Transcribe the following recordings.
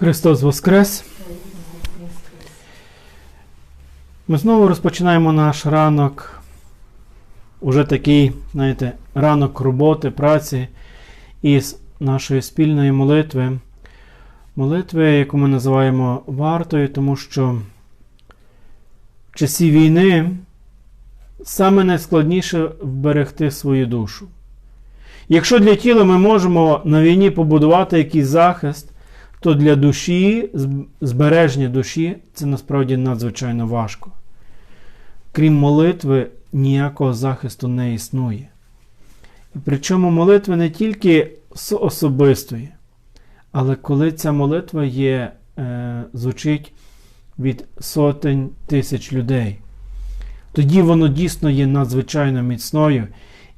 Христос Воскрес! Ми знову розпочинаємо наш ранок, уже такий, знаєте, ранок роботи, праці із нашої спільної молитви. Молитви, яку ми називаємо вартою, тому що в часі війни саме найскладніше вберегти свою душу. Якщо для тіла ми можемо на війні побудувати якийсь захист, то для душі, збереження душі це насправді надзвичайно важко. Крім молитви, ніякого захисту не існує. І причому молитва не тільки особистої, але коли ця молитва є, е, звучить від сотень тисяч людей, тоді воно дійсно є надзвичайно міцною.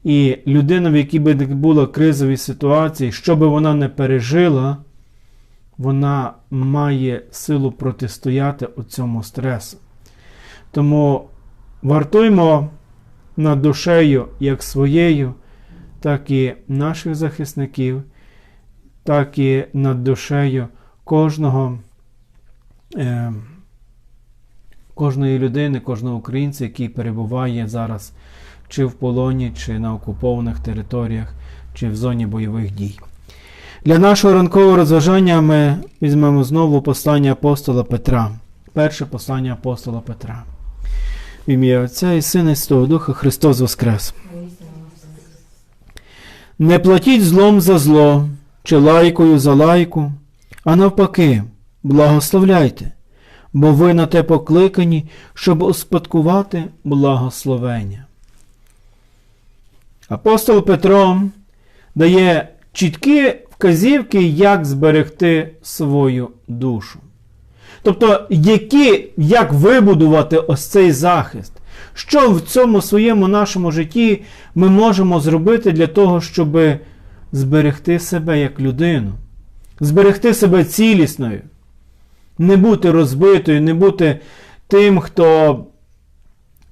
І людина, в якій би не була кризовій ситуації, що би вона не пережила, вона має силу протистояти цьому стресу. Тому вартуймо над душею як своєю, так і наших захисників, так і над душею кожного, е, кожної людини, кожного українця, який перебуває зараз чи в полоні, чи на окупованих територіях, чи в зоні бойових дій. Для нашого ранкового розважання ми візьмемо знову послання апостола Петра. Перше послання апостола Петра. В ім'я Отця і Сина Святого Духа Христос Воскрес. Не платіть злом за зло, чи лайкою за лайку, а навпаки, благословляйте, бо ви на те покликані, щоб успадкувати благословення. Апостол Петро дає чіткі вказівки, як зберегти свою душу. Тобто, які, як вибудувати ось цей захист? Що в цьому своєму нашому житті ми можемо зробити для того, щоб зберегти себе як людину, зберегти себе цілісною, не бути розбитою, не бути тим, хто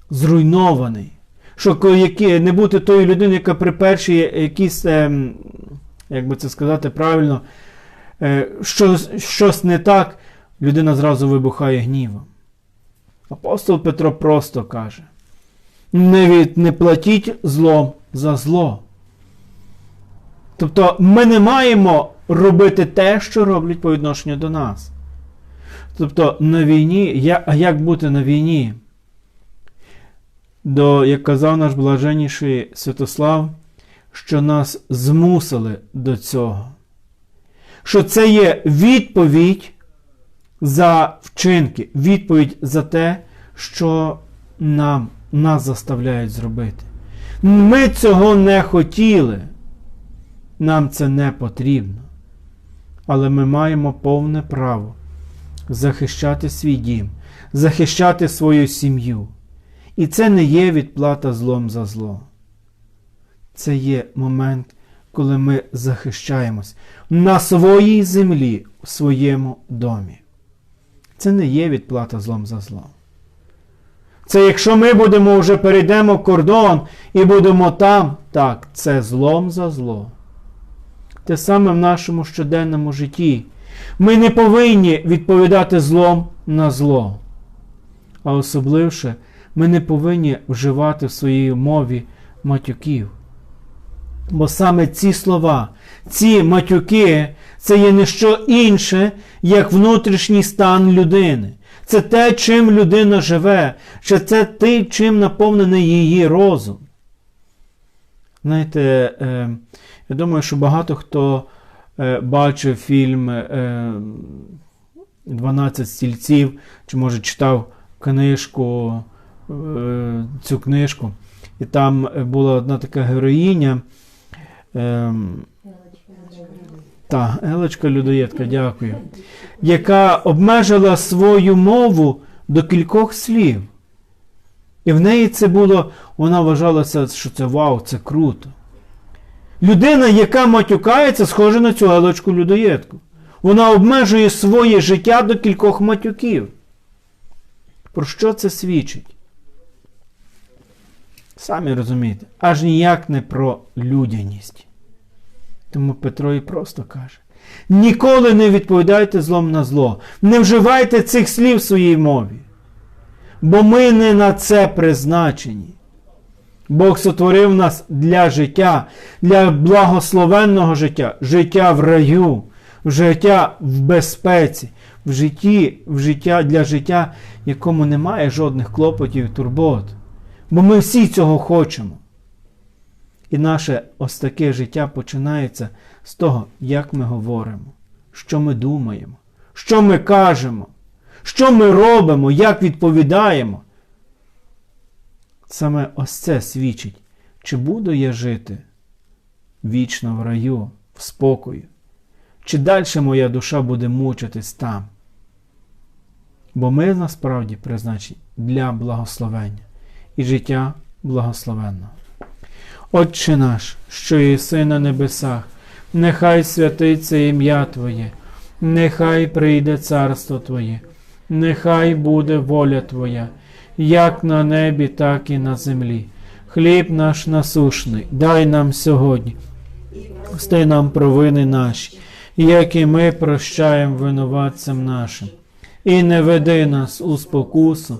зруйнований, що не бути тою людиною, яка при першій якісь ем, як би це сказати правильно, е, щось, щось не так, людина зразу вибухає гнівом. Апостол Петро просто каже: не, від, не платіть зло за зло. Тобто ми не маємо робити те, що роблять по відношенню до нас. Тобто на війні, а як бути на війні? До, Як казав наш блаженніший Святослав, що нас змусили до цього. Що це є відповідь за вчинки, відповідь за те, що нам, нас заставляють зробити. Ми цього не хотіли. Нам це не потрібно. Але ми маємо повне право захищати свій дім, захищати свою сім'ю. І це не є відплата злом за зло це є момент, коли ми захищаємось на своїй землі, в своєму домі. Це не є відплата злом за зло. Це якщо ми будемо вже перейдемо кордон і будемо там, так, це злом за зло. Те саме в нашому щоденному житті. Ми не повинні відповідати злом на зло. А особливше, ми не повинні вживати в своїй мові матюків. Бо саме ці слова, ці матюки, це є не що інше, як внутрішній стан людини. Це те, чим людина живе, чи це те, чим наповнений її розум. Знаєте, е, я думаю, що багато хто е, бачив фільм е, 12 стільців, чи, може, читав книжку, е, цю книжку. І там була одна така героїня. Ем, та, Елечка Людоєтка, дякую. Яка обмежила свою мову до кількох слів. І в неї це було, вона вважалася, що це вау, це круто. Людина, яка матюкається, схожа на цю Елечку Людоєтку. Вона обмежує своє життя до кількох матюків. Про що це свідчить? Самі розумієте, аж ніяк не про людяність. Тому Петро і просто каже: Ніколи не відповідайте злом на зло. Не вживайте цих слів в своїй мові. Бо ми не на це призначені. Бог сотворив нас для життя, для благословенного життя, життя в раю, життя в безпеці, в житті, в життя для життя, якому немає жодних клопотів і турбот. Бо ми всі цього хочемо. І наше ось таке життя починається з того, як ми говоримо, що ми думаємо, що ми кажемо, що ми робимо, як відповідаємо. Саме ось це свідчить, чи буду я жити вічно в раю, в спокою, чи далі моя душа буде мучитись там. Бо ми насправді призначені для благословення і життя благословенного. Отче наш, що єси на небесах, нехай святиться ім'я Твоє, нехай прийде царство Твоє, нехай буде воля Твоя, як на небі, так і на землі. Хліб наш насушний, дай нам сьогодні, сти нам провини наші, як і ми прощаємо винуватцям нашим. І не веди нас у спокусу,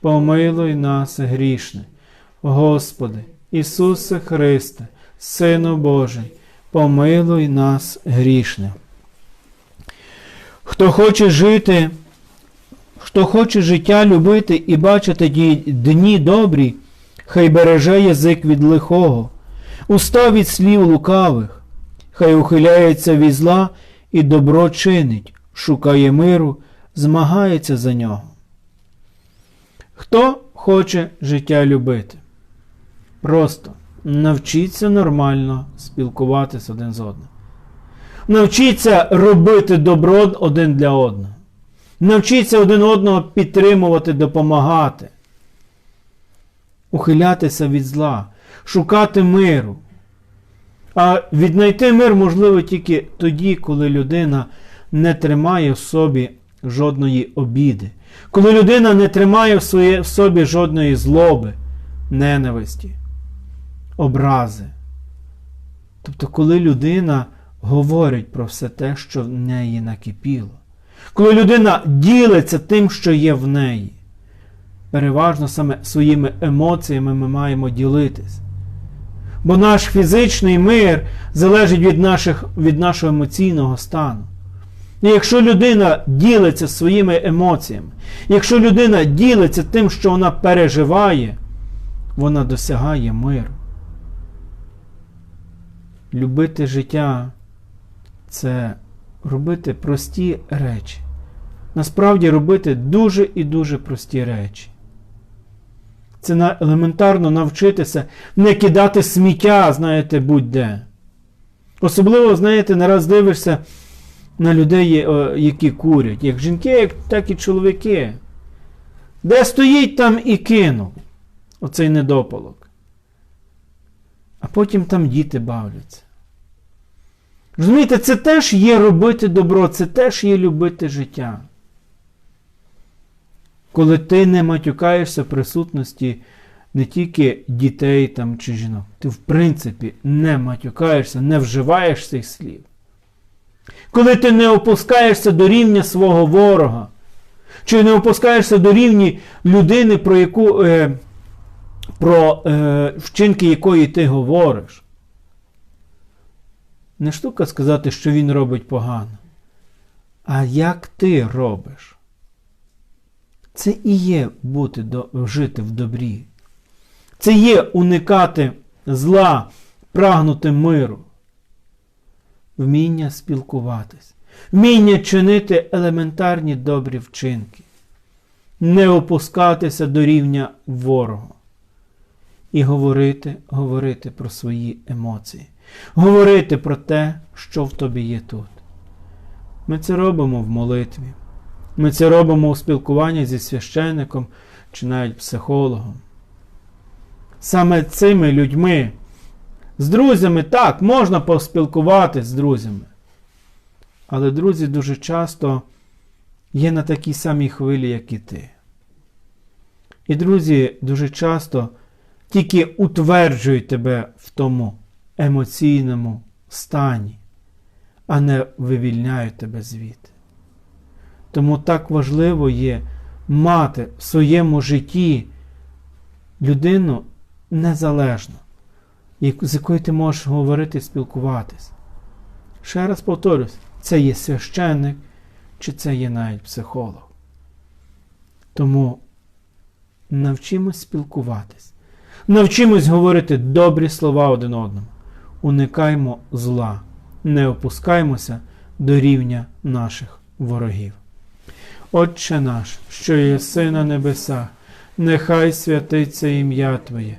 помилуй нас грішне. Господи, Ісусе Христе, Сину Божий, помилуй нас грішне. Хто хоче жити, хто хоче життя любити і бачити дні добрі, хай береже язик від лихого, уста від слів лукавих, хай ухиляється від зла і добро чинить, шукає миру, змагається за нього. Хто хоче життя любити? Просто навчіться нормально спілкуватися один з одним. Навчіться робити добро один для одного. Навчіться один одного підтримувати, допомагати, ухилятися від зла, шукати миру. А віднайти мир можливо тільки тоді, коли людина не тримає в собі жодної обіди, коли людина не тримає в, своє, в собі жодної злоби, ненависті, образи. Тобто, коли людина говорить про все те, що в неї накипіло, коли людина ділиться тим, що є в неї, переважно саме своїми емоціями ми маємо ділитись. Бо наш фізичний мир залежить від, наших, від нашого емоційного стану. Якщо людина ділиться своїми емоціями, якщо людина ділиться тим, що вона переживає, вона досягає миру. Любити життя це робити прості речі. Насправді робити дуже і дуже прості речі. Це елементарно навчитися не кидати сміття, знаєте, будь-де. Особливо, знаєте, не раз дивишся на людей, які курять, як жінки, так і чоловіки. Де стоїть, там і кинув оцей недопалок. А потім там діти бавляться. Розумієте, це теж є робити добро, це теж є любити життя. Коли ти не матюкаєшся в присутності не тільки дітей там чи жінок, ти в принципі не матюкаєшся, не вживаєш цих слів. Коли ти не опускаєшся до рівня свого ворога, чи не опускаєшся до рівня людини, про яку, е, про е, вчинки якої ти говориш. Не штука сказати, що він робить погано. а як ти робиш. Це і є бути жити в добрі. Це є уникати зла, прагнути миру. Вміння спілкуватись, вміння чинити елементарні добрі вчинки, не опускатися до рівня ворога. І говорити, говорити про свої емоції, говорити про те, що в тобі є тут. Ми це робимо в молитві. Ми це робимо у спілкуванні зі священником чи навіть психологом. Саме цими людьми, з друзями так, можна поспілкуватися з друзями. Але друзі дуже часто є на такій самій хвилі, як і ти. І друзі дуже часто тільки утверджують тебе в тому емоційному стані, а не вивільняють тебе звідти. Тому так важливо є мати в своєму житті людину незалежну, з якою ти можеш говорити спілкуватись. Ще раз повторюсь, це є священник, чи це є навіть психолог. Тому навчимось спілкуватись, навчимось говорити добрі слова один одному, уникаймо зла, не опускаймося до рівня наших ворогів. Отче наш, що єси на небесах, нехай святиться ім'я Твоє,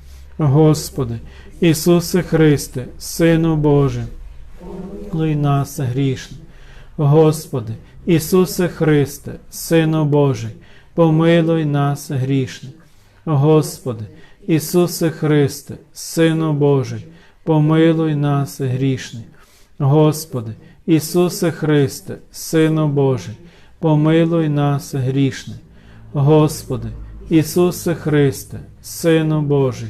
Господи, Ісусе Христе, Сину Божий, помилуй нас грішне. Господи, Ісусе Христе, Сину Божий, помилуй нас грішне. Господи, Ісусе Христе, Сину Божий, помилуй нас грішне. Господи, Ісусе Христе, Сину Божий, помилуй нас грішне. Господи, Ісусе Христе, Сину Божий,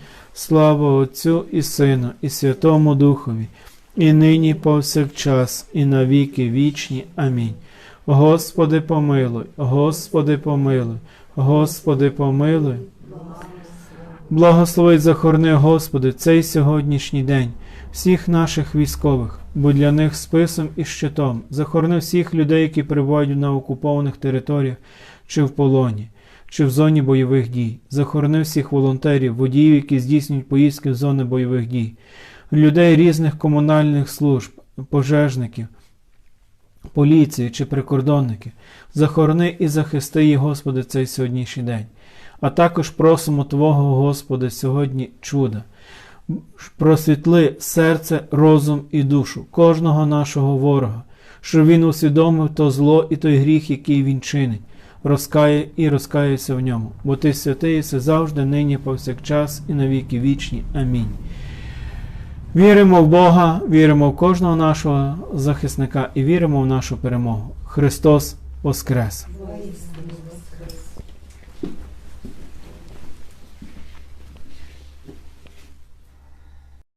Слава Отцю і Сину, і Святому Духові, і нині повсякчас, і на віки вічні. Амінь. Господи, помилуй, Господи, помилуй, Господи, помилуй. Благослови захорни, Господи, цей сьогоднішній день, всіх наших військових, будь для них списом і щитом, захорони всіх людей, які перебувають на окупованих територіях чи в полоні, чи в зоні бойових дій, захорони всіх волонтерів, водіїв, які здійснюють поїздки в зони бойових дій, людей різних комунальних служб, пожежників, поліції чи прикордонники. Захорони і захисти їх, Господи, цей сьогоднішній день. А також просимо Твого, Господи, сьогодні чуда. Просвітли серце, розум і душу кожного нашого ворога, щоб він усвідомив то зло і той гріх, який він чинить, розкає і розкається в ньому, бо ти святий все завжди, нині, повсякчас, і навіки вічні. Амінь. Віримо в Бога, віримо в кожного нашого захисника і віримо в нашу перемогу. Христос Воскрес!